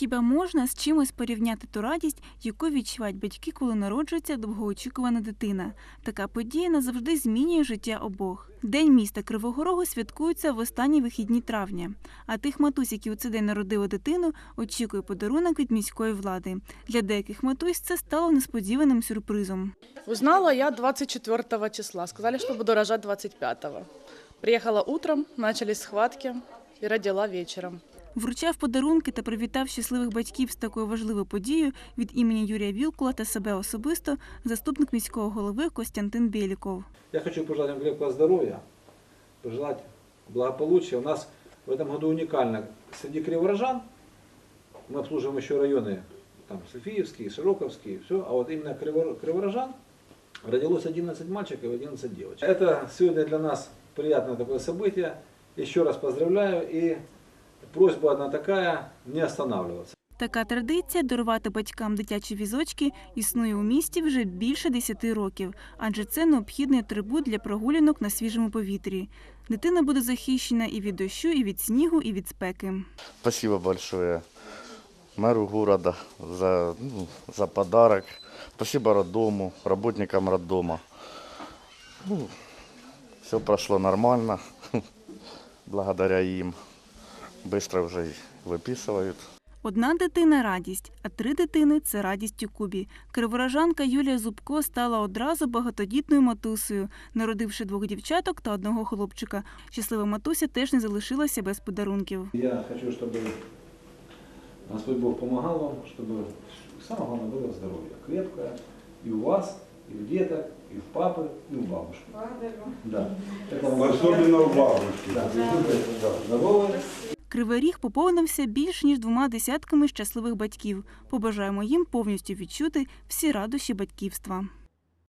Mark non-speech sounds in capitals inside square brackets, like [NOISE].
Хіба можна з чимось порівняти ту радість, яку відчувають батьки, коли народжується довгоочікувана дитина? Така подія назавжди змінює життя обох. День міста Кривого Рогу святкується в останні вихідні травня. А тих матусь, які у цей день народили дитину, очікує подарунок від міської влади. Для деяких матусь це стало несподіваним сюрпризом. Узнала я 24 числа. Сказали, что буду рожать 25-го. Приехала утром, начались схватки и родила вечером Вручав подарунки та привітав щасливих батьків з такою важливою подією від імені Юрія Вілкула та себе особисто заступник міського голови Костянтин Біліков. Я хочу пожелать вам крепкого здоровья, пожелать благополучия. У нас в этом году уникально. Среди криворожан мы обслуживаем еще районы, там, Софиевские, Широковские, все, а вот именно криво- криворожан родилось 11 мальчиков и 11 девочек. Это сегодня для нас приятное такое событие. Еще раз поздравляю и просьба одна такая, не останавливаться. Така традиція дарувати батькам дитячі візочки існує у місті вже більше 10 років, адже це необхідний атрибут для прогулянок на свіжому повітрі. Дитина буде захищена і від дощу, і від снігу, і від спеки. Спасибо большое мэру города за, ну, за подарок. Спасибо роддому, работникам роддома. Ну, все прошло нормально, [LAUGHS] благодаря им Быстро уже и выписывают. Одна дитина радість, а три дитини це радість у Кубі. Криворожанка Юлія Зубко стала одразу багатодітною матусею, народивши двох дівчаток та одного хлопчика. Щаслива матуся теж не залишилася без подарунків. Я хочу, чтобы Господь Бог помогал вам, чтобы самое главное было здоровье. Крепкое и у вас, и у деток, и у папы, и у бабушки. Да. Это вам Особенно у бабушки. Да, да, здоровые. Кривий ріг поповнився більш ніж двома десятками щасливих батьків. Побажаємо їм повністю відчути всі радощі батьківства.